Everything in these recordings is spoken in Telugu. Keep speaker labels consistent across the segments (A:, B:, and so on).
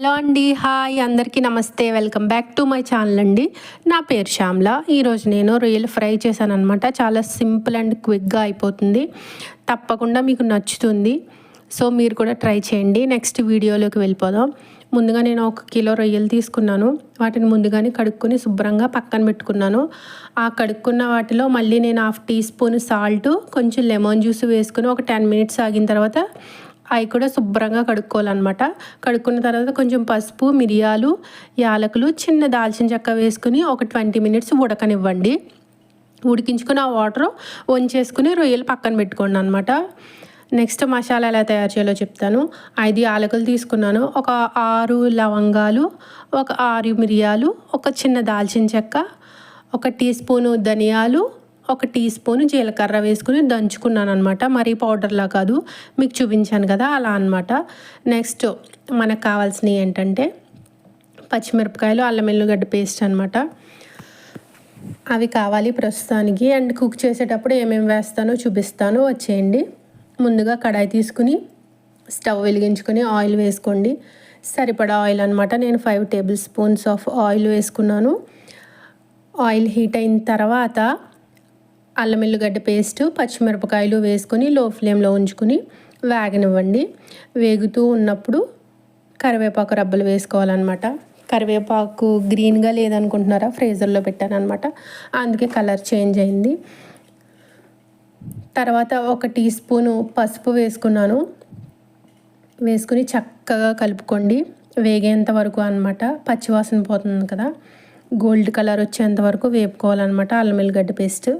A: హలో అండి హాయ్ అందరికీ నమస్తే welcome back to my channel అండి. నా పేరు శ్యామ్ల. ఈరోజు నేను రొయ్యలు ఫ్రై చేశాను అనమాట చాలా సింపుల్ అండ్ క్విక్గా అయిపోతుంది. తప్పకుండా మీకు నచ్చుతుంది. సో మీరు కూడా ట్రై చేయండి. నెక్స్ట్ వీడియోలోకి వెళ్ళిపోదాం. ముందుగా నేను ఒక కిలో రొయ్యలు తీసుకున్నాను. వాటిని ముందుగానే కడుక్కొని శుభ్రంగా పక్కన పెట్టుకున్నాను. ఆ కడుక్కున్న వాటిలో మళ్ళీ నేను హాఫ్ టీ స్పూన్ సాల్ట్ కొంచెం లెమన్ జ్యూస్ వేసుకుని ఒక టెన్ మినిట్స్ ఆగిన తర్వాత అవి కూడా శుభ్రంగా కడుక్కోవాలన్నమాట. కడుక్కున్న తర్వాత కొంచెం పసుపు మిరియాలు యాలకులు చిన్న దాల్చిన చెక్క వేసుకుని ఒక ట్వంటీ మినిట్స్ ఉడకనివ్వండి. ఉడికించుకుని ఆ వాటర్ వంచేసుకుని రొయ్యలు పక్కన పెట్టుకోండి అనమాట నెక్స్ట్ మసాలా ఎలా తయారు చేయాలో చెప్తాను. ఐదు యాలకులు తీసుకున్నాను. ఒక ఆరు లవంగాలు ఒక ఆరు మిరియాలు ఒక చిన్న దాల్చిన చెక్క ఒక టీ స్పూను ధనియాలు ఒక టీ స్పూన్ జీలకర్ర వేసుకుని దంచుకున్నాను అనమాట మరీ పౌడర్లా కాదు మీకు చూపించాను కదా అలా అనమాట నెక్స్ట్ మనకు కావాల్సినవి ఏంటంటే పచ్చిమిరపకాయలు అల్లం వెల్లుగడ్డ పేస్ట్ అనమాట అవి కావాలి ప్రస్తుతానికి. అండ్ కుక్ చేసేటప్పుడు ఏమేమి వేస్తానో చూపిస్తాను. వచ్చేయండి. ముందుగా కడాయి తీసుకుని స్టవ్ వెలిగించుకొని ఆయిల్ వేసుకోండి. సరిపడా ఆయిల్ అనమాట నేను five tablespoons of oil వేసుకున్నాను. ఆయిల్ హీట్ అయిన తర్వాత అల్లం ఎల్లుగడ్డ పేస్ట్ పచ్చిమిరపకాయలు వేసుకొని లో ఫ్లేమ్లో ఉంచుకొని వేగనివ్వండి. వేగుతూ ఉన్నప్పుడు కరివేపాకు రబ్బలు వేసుకోవాలన్నమాట. కరివేపాకు గ్రీన్గా లేదనుకుంటున్నారా? ఫ్రీజర్లో పెట్టాను అనమాట అందుకే కలర్ చేంజ్ అయింది. తర్వాత ఒక టీ స్పూను పసుపు వేసుకున్నాను. వేసుకుని చక్కగా కలుపుకోండి. వేగేంత వరకు అనమాట పచ్చివాసన పోతుంది కదా. గోల్డ్ కలర్ వచ్చేంత వరకు వేపుకోవాలన్నమాట అల్లం ఎల్లిగడ్డ పేస్ట్.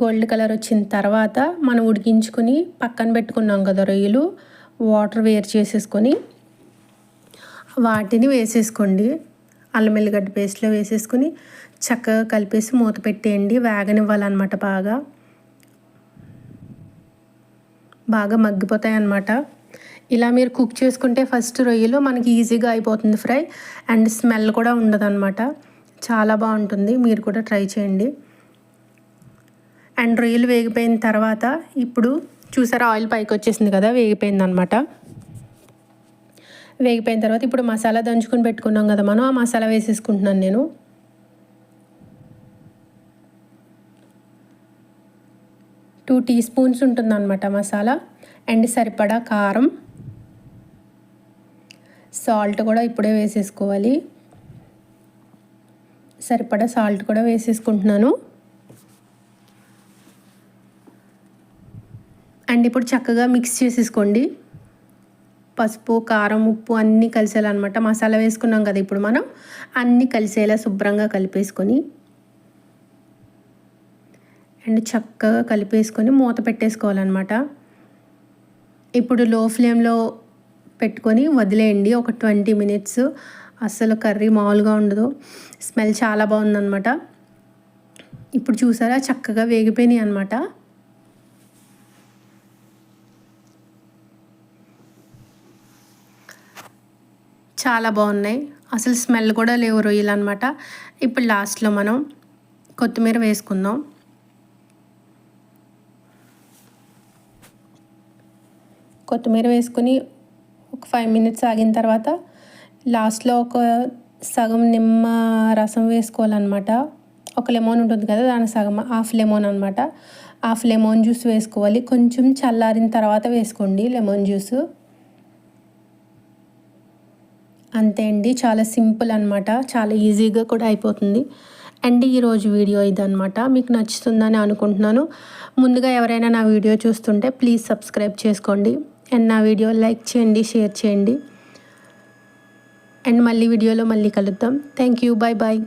A: గోల్డ్ కలర్ వచ్చిన తర్వాత మనం ఉడికించుకొని పక్కన పెట్టుకున్నాం కదా రొయ్యలు వాటర్ వేరు చేసేసుకొని. వాటిని వేసేసుకోండి. అల్లం ఎల్లిగడ్డ పేస్ట్లో వేసేసుకొని చక్కగా కలిపేసి మూత పెట్టేయండి. వేగనివ్వాలన్నమాట బాగా. బాగా మగ్గిపోతాయి అన్నమాట ఇలా మీరు కుక్ చేసుకుంటే ఫస్ట్ రొయ్యలు మనకి ఈజీగా అయిపోతుంది ఫ్రై అండ్ స్మెల్ కూడా ఉండదు చాలా బాగుంటుంది. మీరు కూడా ట్రై చేయండి. అండ్ రొయ్యలు వేగిపోయిన తర్వాత ఇప్పుడు చూసారా ఆయిల్ పైకి వచ్చేసింది కదా వేగిపోయింది అనమాట వేగిపోయిన తర్వాత ఇప్పుడు మసాలా దంచుకొని పెట్టుకున్నాం కదా మనం ఆ మసాలా వేసేసుకుంటున్నాను నేను. టూ టీ స్పూన్స్ ఉంటుందన్నమాట మసాలా అండ్ సరిపడా కారం. సాల్ట్ కూడా ఇప్పుడే వేసేసుకోవాలి. సరిపడా సాల్ట్ కూడా వేసేసుకుంటున్నాను. అండ్ ఇప్పుడు చక్కగా మిక్స్ చేసేసుకోండి. పసుపు కారం ఉప్పు అన్నీ కలిసేలా మసాలా వేసుకున్నాం కదా ఇప్పుడు మనం. అన్నీ కలిసేలా శుభ్రంగా కలిపేసుకొని అండ్ చక్కగా కలిపేసుకొని మూత పెట్టేసుకోవాలన్నమాట ఇప్పుడు లో ఫ్లేమ్లో పెట్టుకొని వదిలేయండి. ఒక ట్వంటీ మినిట్స్. అస్సలు కర్రీ మామూలుగా ఉండదు. స్మెల్ చాలా బాగుందన్నమాట ఇప్పుడు చూసారా? చక్కగా వేగిపోయినాయి అనమాట చాలా బాగున్నాయి. అసలు స్మెల్ కూడా లేవు రొయ్యలు అనమాట ఇప్పుడు లాస్ట్లో మనం కొత్తిమీర వేసుకుందాం. కొత్తిమీర వేసుకుని ఒక ఫైవ్ మినిట్స్ ఆగిన తర్వాత లాస్ట్లో ఒక సగం నిమ్మ రసం వేసుకోవాలన్నమాట. ఒక లెమన్ ఉంటుంది కదా దాని సగం హాఫ్ లెమన్ అనమాట హాఫ్ లెమన్ జ్యూస్ వేసుకోవాలి. కొంచెం చల్లారిన తర్వాత వేసుకోండి లెమన్ జ్యూస్. అంతే అండి. చాలా సింపుల్ అనమాట చాలా ఈజీగా కూడా అయిపోతుంది. అండ్ ఈరోజు వీడియో ఇదనమాట మీకు నచ్చుతుందని అనుకుంటున్నాను. ముందుగా ఎవరైనా నా వీడియో చూస్తుంటే ప్లీజ్ సబ్స్క్రైబ్ చేసుకోండి. అండ్ నా వీడియో లైక్ చేయండి షేర్ చేయండి. అండ్ మళ్ళీ వీడియోలో మళ్ళీ కలుద్దాం. Thank you. Bye bye